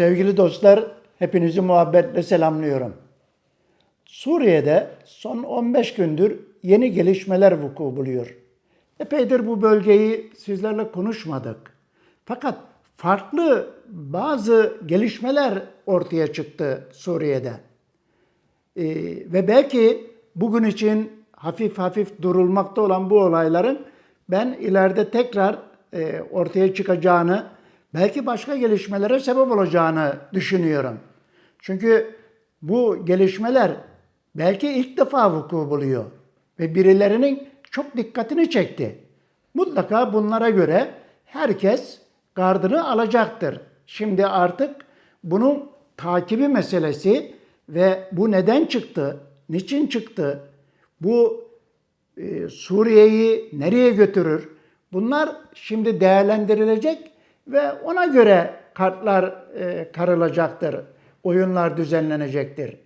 Sevgili dostlar, hepinizi muhabbetle selamlıyorum. Suriye'de son 15 gündür yeni gelişmeler vuku buluyor. Epeydir bu bölgeyi sizlerle konuşmadık. Fakat farklı bazı gelişmeler ortaya çıktı Suriye'de. Ee, ve belki bugün için hafif hafif durulmakta olan bu olayların ben ileride tekrar e, ortaya çıkacağını, belki başka gelişmelere sebep olacağını düşünüyorum. Çünkü bu gelişmeler belki ilk defa vuku buluyor ve birilerinin çok dikkatini çekti. Mutlaka bunlara göre herkes gardını alacaktır. Şimdi artık bunun takibi meselesi ve bu neden çıktı, niçin çıktı, bu e, Suriye'yi nereye götürür? Bunlar şimdi değerlendirilecek ve ona göre kartlar e, karılacaktır, oyunlar düzenlenecektir.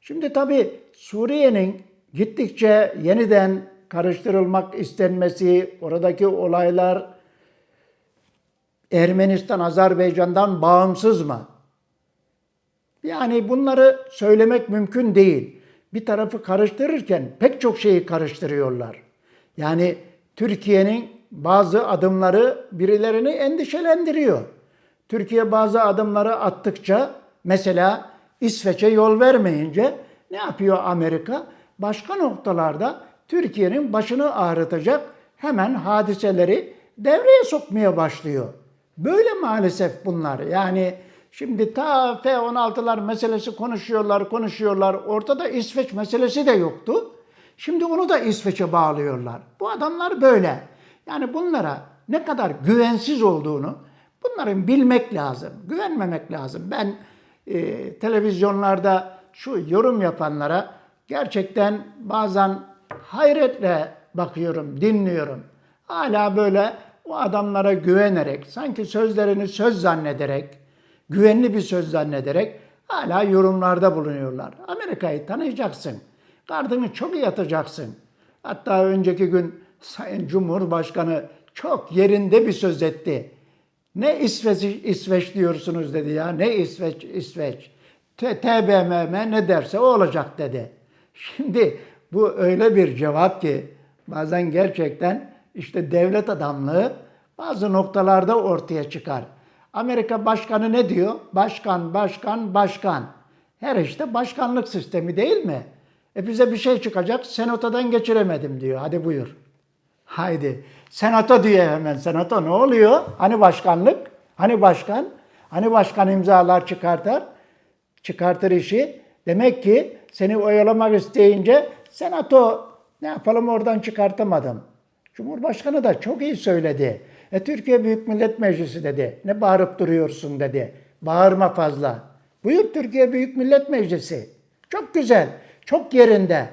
Şimdi tabii Suriye'nin gittikçe yeniden karıştırılmak istenmesi, oradaki olaylar Ermenistan, Azerbaycan'dan bağımsız mı? Yani bunları söylemek mümkün değil. Bir tarafı karıştırırken pek çok şeyi karıştırıyorlar. Yani Türkiye'nin bazı adımları birilerini endişelendiriyor. Türkiye bazı adımları attıkça mesela İsveç'e yol vermeyince ne yapıyor Amerika? Başka noktalarda Türkiye'nin başını ağrıtacak hemen hadiseleri devreye sokmaya başlıyor. Böyle maalesef bunlar. Yani şimdi ta F-16'lar meselesi konuşuyorlar, konuşuyorlar. Ortada İsveç meselesi de yoktu. Şimdi onu da İsveç'e bağlıyorlar. Bu adamlar böyle. Yani bunlara ne kadar güvensiz olduğunu bunların bilmek lazım. Güvenmemek lazım. Ben e, televizyonlarda şu yorum yapanlara gerçekten bazen hayretle bakıyorum, dinliyorum. Hala böyle o adamlara güvenerek, sanki sözlerini söz zannederek, güvenli bir söz zannederek hala yorumlarda bulunuyorlar. Amerika'yı tanıyacaksın. Gardını çok iyi atacaksın. Hatta önceki gün Sayın Cumhurbaşkanı çok yerinde bir söz etti. Ne İsveç, İsveç diyorsunuz dedi ya. Ne İsveç, İsveç. TBMM ne derse o olacak dedi. Şimdi bu öyle bir cevap ki bazen gerçekten işte devlet adamlığı bazı noktalarda ortaya çıkar. Amerika başkanı ne diyor? Başkan, başkan, başkan. Her işte başkanlık sistemi değil mi? E bize bir şey çıkacak, senatodan geçiremedim diyor. Hadi buyur. Haydi. Senato diye hemen. Senato ne oluyor? Hani başkanlık? Hani başkan? Hani başkan imzalar çıkartır? Çıkartır işi. Demek ki seni oyalamak isteyince senato ne yapalım oradan çıkartamadım. Cumhurbaşkanı da çok iyi söyledi. E, Türkiye Büyük Millet Meclisi dedi. Ne bağırıp duruyorsun dedi. Bağırma fazla. Buyur Türkiye Büyük Millet Meclisi. Çok güzel, çok yerinde.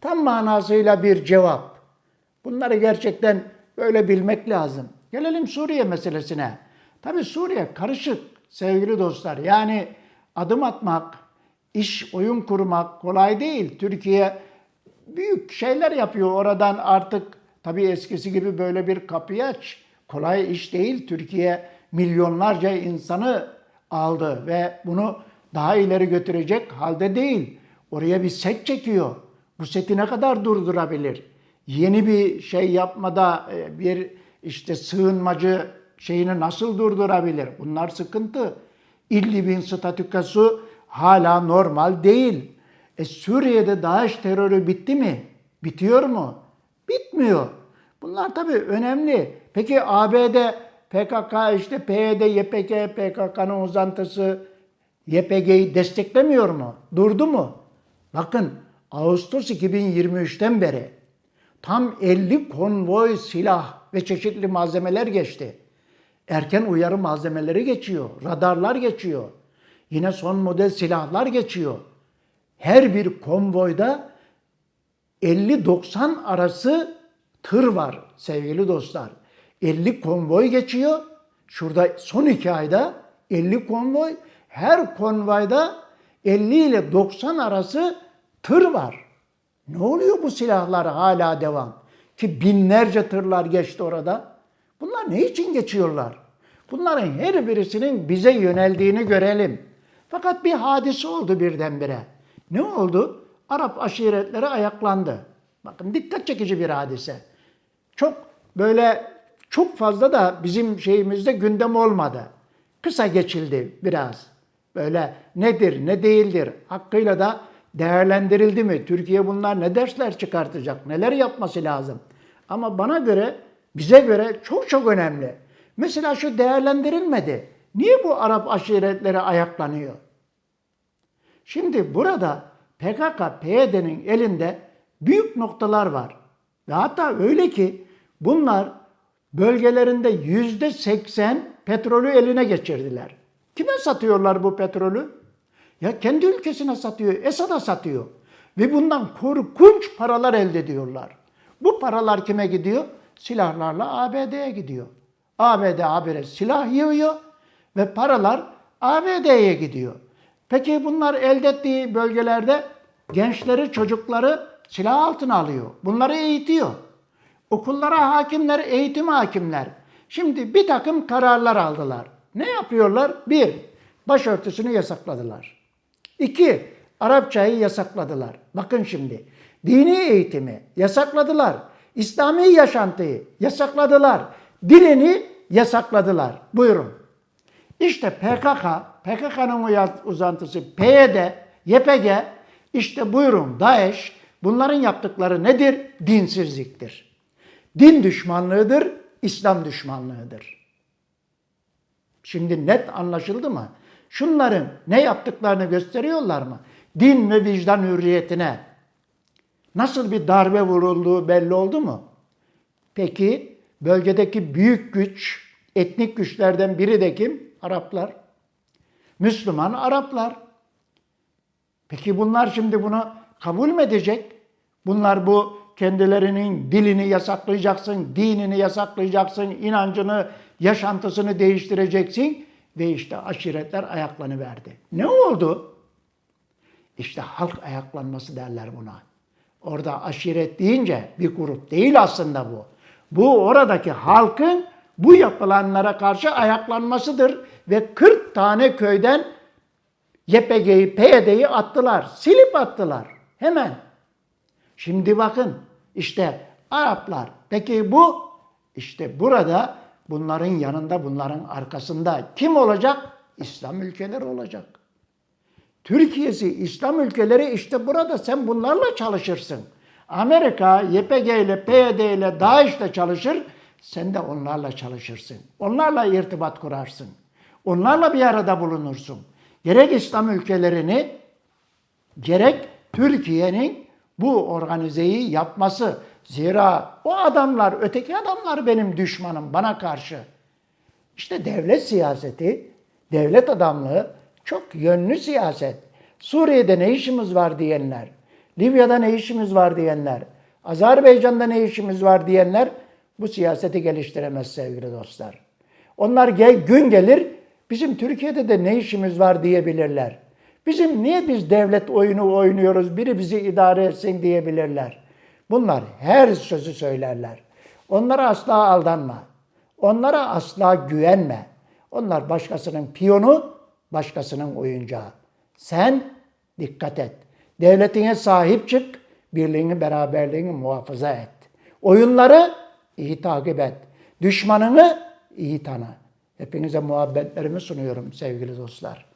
Tam manasıyla bir cevap. Bunları gerçekten böyle bilmek lazım. Gelelim Suriye meselesine. Tabii Suriye karışık sevgili dostlar. Yani adım atmak, iş oyun kurmak kolay değil. Türkiye büyük şeyler yapıyor oradan artık tabii eskisi gibi böyle bir kapıyı aç. Kolay iş değil. Türkiye milyonlarca insanı aldı ve bunu daha ileri götürecek halde değil. Oraya bir set çekiyor. Bu seti ne kadar durdurabilir? Yeni bir şey yapmada e, bir işte sığınmacı şeyini nasıl durdurabilir? Bunlar sıkıntı. İdlib'in statükası hala normal değil. E Suriye'de DAEŞ terörü bitti mi? Bitiyor mu? Bitmiyor. Bunlar tabii önemli. Peki ABD PKK işte PYD, YPG, PKK'nın uzantısı YPG'yi desteklemiyor mu? Durdu mu? Bakın Ağustos 2023'ten beri tam 50 konvoy silah ve çeşitli malzemeler geçti. Erken uyarı malzemeleri geçiyor, radarlar geçiyor. Yine son model silahlar geçiyor. Her bir konvoyda 50-90 arası tır var sevgili dostlar. 50 konvoy geçiyor. Şurada son iki ayda 50 konvoy. Her konvoyda 50 ile 90 arası tır var. Ne oluyor bu silahlar hala devam? Ki binlerce tırlar geçti orada. Bunlar ne için geçiyorlar? Bunların her birisinin bize yöneldiğini görelim. Fakat bir hadise oldu birdenbire. Ne oldu? Arap aşiretleri ayaklandı. Bakın dikkat çekici bir hadise. Çok böyle çok fazla da bizim şeyimizde gündem olmadı. Kısa geçildi biraz. Böyle nedir, ne değildir hakkıyla da değerlendirildi mi? Türkiye bunlar ne dersler çıkartacak, neler yapması lazım? Ama bana göre, bize göre çok çok önemli. Mesela şu değerlendirilmedi. Niye bu Arap aşiretleri ayaklanıyor? Şimdi burada PKK, PYD'nin elinde büyük noktalar var. Ve hatta öyle ki bunlar bölgelerinde yüzde seksen petrolü eline geçirdiler. Kime satıyorlar bu petrolü? Ya kendi ülkesine satıyor, Esad'a satıyor. Ve bundan korkunç paralar elde ediyorlar. Bu paralar kime gidiyor? Silahlarla ABD'ye gidiyor. ABD habire silah yığıyor ve paralar ABD'ye gidiyor. Peki bunlar elde ettiği bölgelerde gençleri, çocukları silah altına alıyor. Bunları eğitiyor. Okullara hakimler, eğitim hakimler. Şimdi bir takım kararlar aldılar. Ne yapıyorlar? Bir, başörtüsünü yasakladılar. İki, Arapçayı yasakladılar. Bakın şimdi, dini eğitimi yasakladılar. İslami yaşantıyı yasakladılar. Dilini yasakladılar. Buyurun. İşte PKK, PKK'nın uzantısı PYD, YPG, işte buyurun DAEŞ, bunların yaptıkları nedir? Dinsizliktir. Din düşmanlığıdır, İslam düşmanlığıdır. Şimdi net anlaşıldı mı? Şunların ne yaptıklarını gösteriyorlar mı? Din ve vicdan hürriyetine nasıl bir darbe vurulduğu belli oldu mu? Peki bölgedeki büyük güç, etnik güçlerden biri de kim? Araplar. Müslüman Araplar. Peki bunlar şimdi bunu kabul mü edecek? Bunlar bu kendilerinin dilini yasaklayacaksın, dinini yasaklayacaksın, inancını, yaşantısını değiştireceksin ve işte aşiretler ayaklanıverdi. Ne oldu? İşte halk ayaklanması derler buna. Orada aşiret deyince bir grup değil aslında bu. Bu oradaki halkın bu yapılanlara karşı ayaklanmasıdır ve 40 tane köyden YPG'yi, PYD'yi attılar. Silip attılar. Hemen. Şimdi bakın işte Araplar. Peki bu işte burada bunların yanında bunların arkasında kim olacak? İslam ülkeleri olacak. Türkiye'si İslam ülkeleri işte burada sen bunlarla çalışırsın. Amerika YPG ile PYD ile DAEŞ ile çalışır. Sen de onlarla çalışırsın. Onlarla irtibat kurarsın. Onlarla bir arada bulunursun. Gerek İslam ülkelerini gerek Türkiye'nin bu organizeyi yapması. Zira o adamlar, öteki adamlar benim düşmanım bana karşı. İşte devlet siyaseti, devlet adamlığı çok yönlü siyaset. Suriye'de ne işimiz var diyenler, Libya'da ne işimiz var diyenler, Azerbaycan'da ne işimiz var diyenler bu siyaseti geliştiremez sevgili dostlar. Onlar gel, gün gelir bizim Türkiye'de de ne işimiz var diyebilirler. Bizim niye biz devlet oyunu oynuyoruz, biri bizi idare etsin diyebilirler. Bunlar her sözü söylerler. Onlara asla aldanma. Onlara asla güvenme. Onlar başkasının piyonu, başkasının oyuncağı. Sen dikkat et. Devletine sahip çık, birliğini, beraberliğini muhafaza et. Oyunları iyi takip et. Düşmanını iyi tanı. Hepinize muhabbetlerimi sunuyorum sevgili dostlar.